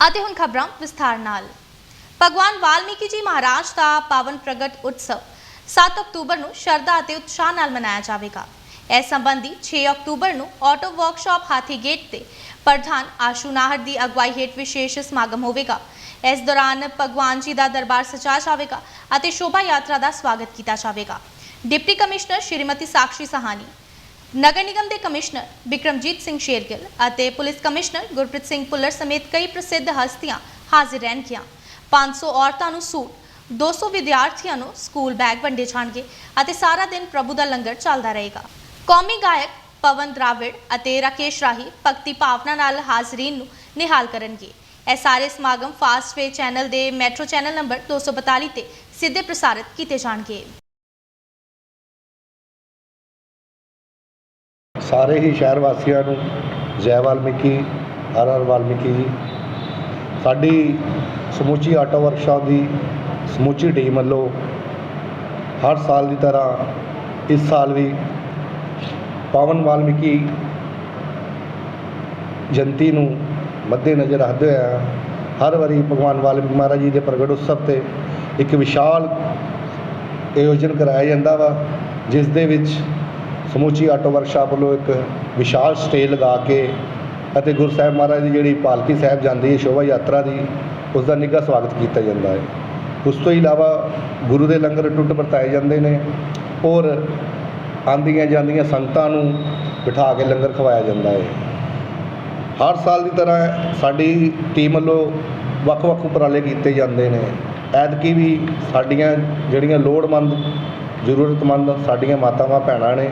ਅਤੇ ਹੁਣ ਖਬਰਾਂ ਵਿਸਥਾਰ ਨਾਲ। ਭਗਵਾਨ ਵਾਲਮੀਕੀ ਜੀ ਮਹਾਰਾਜ ਦਾ ਪਾਵਨ ਪ੍ਰਗਟ ਉਤਸਵ 7 ਅਕਤੂਬਰ ਨੂੰ ਸ਼ਰਧਾ ਅਤੇ ਉਤਸ਼ਾਹ ਨਾਲ ਮਨਾਇਆ ਜਾਵੇਗਾ। ਇਸ ਸੰਬੰਧੀ 6 ਅਕਤੂਬਰ ਨੂੰ ਆਟੋ ਵਰਕਸ਼ਾਪ ਹਾਥੀ ਗੇਟ ਤੇ ਪ੍ਰਧਾਨ ਆਸ਼ੂ ਨਾਹਰ ਦੀ ਅਗਵਾਈ ਹੇਠ ਵਿਸ਼ੇਸ਼ ਸਮਾਗਮ ਹੋਵੇਗਾ। ਇਸ ਦੌਰਾਨ ਭਗਵਾਨ ਜੀ ਦਾ ਦਰਬਾਰ ਸਜਾਇਆ ਜਾਵੇਗਾ ਅਤੇ ਸ਼ੋਭਾ ਯਾਤਰਾ ਦਾ ਸਵਾਗਤ ਕੀਤਾ ਜਾਵੇਗਾ। ਡਿਪਟੀ ਕਮਿਸ਼ਨਰ ਸ਼੍ਰੀਮਤੀ ਸਾਕਸ਼ੀ ਸਹਾਨੀ ਨਗਰ ਨਿਗਮ ਦੇ ਕਮਿਸ਼ਨਰ ਬਿਕਰਮਜੀਤ ਸਿੰਘ ਸ਼ੇਰਗਿੱਲ ਅਤੇ ਪੁਲਿਸ ਕਮਿਸ਼ਨਰ ਗੁਰਪ੍ਰੀਤ ਸਿੰਘ ਪੁੱਲਰ ਸਮੇਤ ਕਈ ਪ੍ਰਸਿੱਧ ਹਸਤੀਆਂ ਹਾਜ਼ਰ ਰਹਿਣਗੀਆਂ। 500 ਔਰਤਾਂ ਨੂੰ ਸੂਟ 200 ਵਿਦਿਆਰਥੀਆਂ ਨੂੰ ਸਕੂਲ ਬੈਗ ਵੰਡੇ ਜਾਣਗੇ ਅਤੇ ਸਾਰਾ ਦਿਨ ਪ੍ਰਭੂ ਦਾ ਲੰਗਰ ਚੱਲਦਾ ਰਹੇਗਾ। ਕੌਮੀ ਗਾਇਕ ਪਵਨ ਦਰਾਵਿੜ ਅਤੇ ਰਾਕੇਸ਼ ਰਾਹੀ ਭਗਤੀ ਭਾਵਨਾ ਨਾਲ ਹਾਜ਼ਰੀਨ ਨੂੰ ਨਿਹਾਲ ਕਰਨਗੇ। ਇਹ ਸਾਰੇ ਸਮਾਗਮ ਫਾਸਟ ਵੇ ਚੈਨਲ ਦੇ ਮੈਟਰੋ ਚੈਨਲ ਨੰਬਰ 242 ਤੇ ਸਿੱਧੇ ਪ੍ਰਸਾਰਿਤ ਕੀਤੇ ਜਾਣਗੇ। ਸਾਰੇ ਹੀ ਸ਼ਹਿਰ ਵਾਸੀਆਂ ਨੂੰ ਜੈ ਵਾਲਮੀਕੀ, ਹਰ ਹਰ ਵਾਲਮੀਕੀ ਜੀ। ਸਾਡੀ ਸਮੁੱਚੀ ਆਟੋ ਵਰਕਸ਼ਾਪ ਦੀ ਸਮੁੱਚੀ ਟੀਮ ਵੱਲੋਂ ਹਰ ਸਾਲ ਦੀ ਤਰ੍ਹਾਂ ਇਸ ਸਾਲ ਵੀ ਪਾਵਨ ਵਾਲਮੀਕੀ ਜਯੰਤੀ ਨੂੰ ਮੱਦੇ ਨਜ਼ਰ ਰੱਖਦੇ ਹੋਇਆ ਹਰ ਵਾਰੀ ਭਗਵਾਨ ਵਾਲਮੀਕੀ ਮਹਾਰਾਜ ਜੀ ਦੇ ਪ੍ਰਗਟ ਉਤਸਵ ਤੇ ਇੱਕ ਵਿਸ਼ਾਲ ਆਯੋਜਨ ਕਰਾਇਆ ਜਾਂਦਾ ਵਾ, ਜਿਸ ਦੇ ਵਿੱਚ ਸਮੁੱਚੀ ਆਟੋ ਵਰਕਸ਼ਾਪ ਵੱਲੋਂ ਇੱਕ ਵਿਸ਼ਾਲ ਸਟੇਜ ਲਗਾ ਕੇ ਅਤੇ ਗੁਰੂ ਸਾਹਿਬ ਮਹਾਰਾਜ ਦੀ ਜਿਹੜੀ ਪਾਲਕੀ ਸਾਹਿਬ ਜਾਂਦੀ ਹੈ, ਸ਼ੋਭਾ ਯਾਤਰਾ ਦੀ ਉਸ ਦਾ ਨਿੱਘਾ ਸਵਾਗਤ ਕੀਤਾ ਜਾਂਦਾ ਹੈ। ਉਸ ਤੋਂ ਇਲਾਵਾ ਗੁਰੂ ਦੇ ਲੰਗਰ ਟੁੱਟ ਵਰਤਾਏ ਜਾਂਦੇ ਨੇ ਔਰ ਆਂਦੀਆਂ ਜਾਂਦੀਆਂ ਸੰਗਤਾਂ ਨੂੰ ਬਿਠਾ ਕੇ ਲੰਗਰ ਖਵਾਇਆ ਜਾਂਦਾ ਹੈ। ਹਰ ਸਾਲ ਦੀ ਤਰ੍ਹਾਂ ਸਾਡੀ ਟੀਮ ਵੱਲੋਂ ਵੱਖ-ਵੱਖ ਉਪਰਾਲੇ ਕੀਤੇ ਜਾਂਦੇ ਨੇ। ਐਤਕੀ ਵੀ ਸਾਡੀਆਂ ਜਿਹੜੀਆਂ ਲੋੜਵੰਦ, ਜ਼ਰੂਰਤਮੰਦ ਸਾਡੀਆਂ ਮਾਤਾਵਾਂ, ਭੈਣਾਂ ਨੇ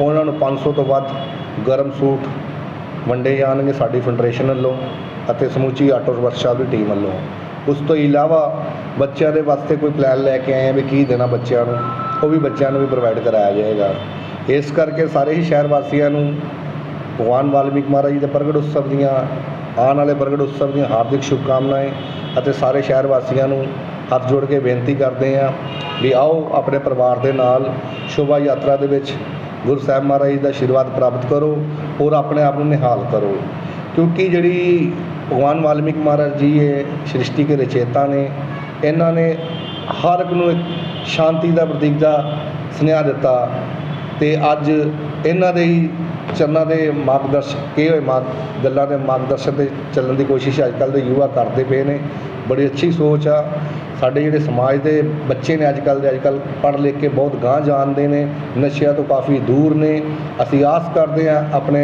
ਉਹਨਾਂ ਨੂੰ 500 ਤੋਂ ਵੱਧ ਗਰਮ ਸੂਟ ਵੰਡੇ ਜਾਣਗੇ ਸਾਡੀ ਫੈਡਰੇਸ਼ਨ ਵੱਲੋਂ ਅਤੇ ਸਮੁੱਚੀ ਆਟੋ ਵਰਕਸ਼ਾਪ ਦੀ ਟੀਮ ਵੱਲੋਂ। ਉਸ ਤੋਂ ਇਲਾਵਾ ਬੱਚਿਆਂ ਦੇ ਵਾਸਤੇ ਕੋਈ ਪਲਾਨ ਲੈ ਕੇ ਆਏ ਆ ਵੀ ਕੀ ਦੇਣਾ ਬੱਚਿਆਂ ਨੂੰ, ਉਹ ਵੀ ਬੱਚਿਆਂ ਨੂੰ ਵੀ ਪ੍ਰੋਵਾਈਡ ਕਰਾਇਆ ਜਾਏਗਾ। ਇਸ ਕਰਕੇ ਸਾਰੇ ਹੀ ਸ਼ਹਿਰ ਵਾਸੀਆਂ ਨੂੰ ਭਗਵਾਨ ਵਾਲਮੀਕ ਮਹਾਰਾਜ ਜੀ ਦੇ ਪ੍ਰਗਟ ਉਤਸਵ ਦੀਆਂ, ਆਉਣ ਵਾਲੇ ਪ੍ਰਗਟ ਉਤਸਵ ਦੀਆਂ ਹਾਰਦਿਕ ਸ਼ੁਭਕਾਮਨਾਵਾਂ ਅਤੇ ਸਾਰੇ ਸ਼ਹਿਰ ਵਾਸੀਆਂ ਨੂੰ ਹੱਥ ਜੋੜ ਕੇ ਬੇਨਤੀ ਕਰਦੇ ਹਾਂ ਵੀ ਆਓ ਆਪਣੇ ਪਰਿਵਾਰ ਦੇ ਨਾਲ ਸ਼ੋਭਾ ਯਾਤਰਾ ਦੇ ਵਿੱਚ ਗੁਰੂ ਸਾਹਿਬ ਮਹਾਰਾਜ ਜੀ ਦਾ ਆਸ਼ੀਰਵਾਦ ਪ੍ਰਾਪਤ ਕਰੋ ਔਰ ਆਪਣੇ ਆਪ ਨੂੰ ਨਿਹਾਲ ਕਰੋ। ਕਿਉਂਕਿ ਜਿਹੜੀ ਭਗਵਾਨ ਵਾਲਮੀਕ ਮਹਾਰਾਜ ਜੀ ਇਹ ਸ੍ਰਿਸ਼ਟੀ ਕੇ ਰਚੇਤਾ ਨੇ, ਇਹਨਾਂ ਨੇ ਹਰ ਇੱਕ ਨੂੰ ਇੱਕ ਸ਼ਾਂਤੀ ਦਾ ਪ੍ਰਤੀਕ ਦਾ ਸੁਨੇਹਾ ਦਿੱਤਾ ਤੇ ਅੱਜ ਇਹਨਾਂ ਦੇ ਹੀ ਚਰਨਾਂ ਦੇ ਮਾਰਗਦਰਸ਼ਕ ਇਹ ਹੋਏ ਮਾਰਗ ਗੱਲਾਂ ਦੇ ਮਾਰਗਦਰਸ਼ਨ ਤੇ ਚੱਲਣ ਦੀ ਕੋਸ਼ਿਸ਼ ਅੱਜ ਕੱਲ੍ਹ ਦੇ ਯੁਵਾ ਕਰਦੇ ਪਏ ਨੇ। ਬੜੀ ਅੱਛੀ ਸੋਚ ਆ। ਸਾਡੇ ਜਿਹੜੇ ਸਮਾਜ ਦੇ ਬੱਚੇ ਨੇ ਅੱਜ ਕੱਲ੍ਹ ਦੇ ਅੱਜ ਕੱਲ੍ਹ ਪੜ੍ਹ ਲਿਖ ਕੇ ਬਹੁਤ ਗਾਂਹ ਜਾਣਦੇ ਨੇ, ਨਸ਼ਿਆਂ ਤੋਂ ਕਾਫੀ ਦੂਰ ਨੇ। ਅਸੀਂ ਆਸ ਕਰਦੇ ਹਾਂ ਆਪਣੇ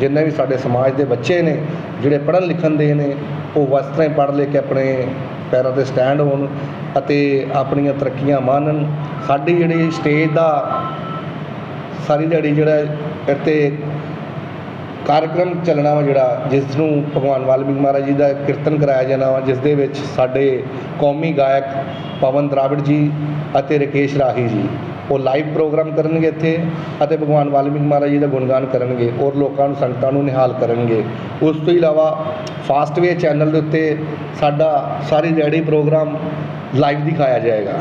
ਜਿੰਨੇ ਵੀ ਸਾਡੇ ਸਮਾਜ ਦੇ ਬੱਚੇ ਨੇ, ਜਿਹੜੇ ਪੜ੍ਹਨ ਲਿਖਣ ਦੇ ਨੇ, ਉਹ ਵਸ ਪੜ੍ਹ ਲਿਖ ਕੇ ਆਪਣੇ ਪੈਰਾਂ ਤੇ ਸਟੈਂਡ ਹੋਣ ਅਤੇ ਆਪਣੀਆਂ ਤਰੱਕੀਆਂ ਮਾਣਨ। ਸਾਡੀ ਜਿਹੜੀ ਸਟੇਜ ਦਾ ਸਾਰੀ ਦਿਹਾੜੀ ਜਿਹੜਾ ਇੱਥੇ ਕਾਰਜਕ੍ਰਮ ਚੱਲਣਾ ਵਾ ਜਿਹੜਾ ਜਿਸ ਨੂੰ ਭਗਵਾਨ ਵਾਲਮੀਕ ਮਹਾਰਾਜ ਜੀ ਦਾ ਕੀਰਤਨ ਕਰਾਇਆ ਜਾਣਾ ਵਾ ਜਿਸ ਦੇ ਵਿੱਚ ਸਾਡੇ ਕੌਮੀ ਗਾਇਕ ਪਵਨ ਦਰਾਵਿੜ ਜੀ ਅਤੇ ਰਕੇਸ਼ ਰਾਹੀ ਜੀ, ਉਹ ਲਾਈਵ ਪ੍ਰੋਗਰਾਮ ਕਰਨਗੇ ਇੱਥੇ ਅਤੇ ਭਗਵਾਨ ਵਾਲਮੀਕ ਮਹਾਰਾਜ ਜੀ ਦਾ ਗੁਣਗਾਨ ਕਰਨਗੇ ਔਰ ਲੋਕਾਂ ਨੂੰ, ਸੰਗਤਾਂ ਨੂੰ ਨਿਹਾਲ ਕਰਨਗੇ। ਉਸ ਤੋਂ ਇਲਾਵਾ ਫਾਸਟਵੇ ਚੈਨਲ ਦੇ ਉੱਤੇ ਸਾਡਾ ਸਾਰੀ ਦਿਹਾੜੀ ਪ੍ਰੋਗਰਾਮ ਲਾਈਵ ਦਿਖਾਇਆ ਜਾਏਗਾ।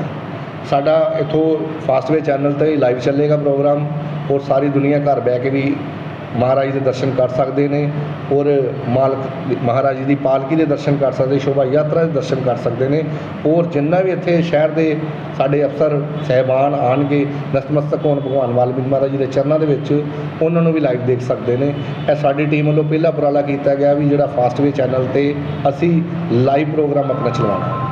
ਸਾਡਾ ਇਥੋਂ ਫਾਸਟਵੇ ਚੈਨਲ ਤੇ ਲਾਈਵ ਚੱਲੇਗਾ ਪ੍ਰੋਗਰਾਮ ਔਰ ਸਾਰੀ ਦੁਨੀਆ ਘਰ ਬਹਿ ਕੇ ਵੀ ਮਹਾਰਾਜ ਦੇ ਦਰਸ਼ਨ ਕਰ ਸਕਦੇ ਨੇ ਔਰ ਮਾਲਕ ਮਹਾਰਾਜ ਜੀ ਦੀ ਪਾਲਕੀ ਦੇ ਦਰਸ਼ਨ ਕਰ ਸਕਦੇ, ਸ਼ੋਭਾ ਯਾਤਰਾ ਦੇ ਦਰਸ਼ਨ ਕਰ ਸਕਦੇ ਨੇ ਔਰ ਜਿੰਨਾ ਵੀ ਇੱਥੇ ਸ਼ਹਿਰ ਦੇ ਸਾਡੇ ਅਫਸਰ ਸਹਿਬਾਨ ਆਣਗੇ ਨਤਮਸਤਕ ਹੋਣ ਭਗਵਾਨ ਵਾਲਮੀਕ ਮਹਾਰਾਜ ਜੀ ਦੇ ਚਰਨਾਂ ਦੇ ਵਿੱਚ, ਉਹਨਾਂ ਨੂੰ ਵੀ ਲਾਈਵ ਦੇਖ ਸਕਦੇ ਨੇ। ਇਹ ਸਾਡੀ ਟੀਮ ਵੱਲੋਂ ਪਹਿਲਾ ਉਪਰਾਲਾ ਕੀਤਾ ਗਿਆ ਵੀ ਜਿਹੜਾ ਫਾਸਟਵੇ ਚੈਨਲ ਤੇ ਅਸੀਂ ਲਾਈਵ ਪ੍ਰੋਗਰਾਮ ਆਪਣਾ ਚਲਾਉਣਾ।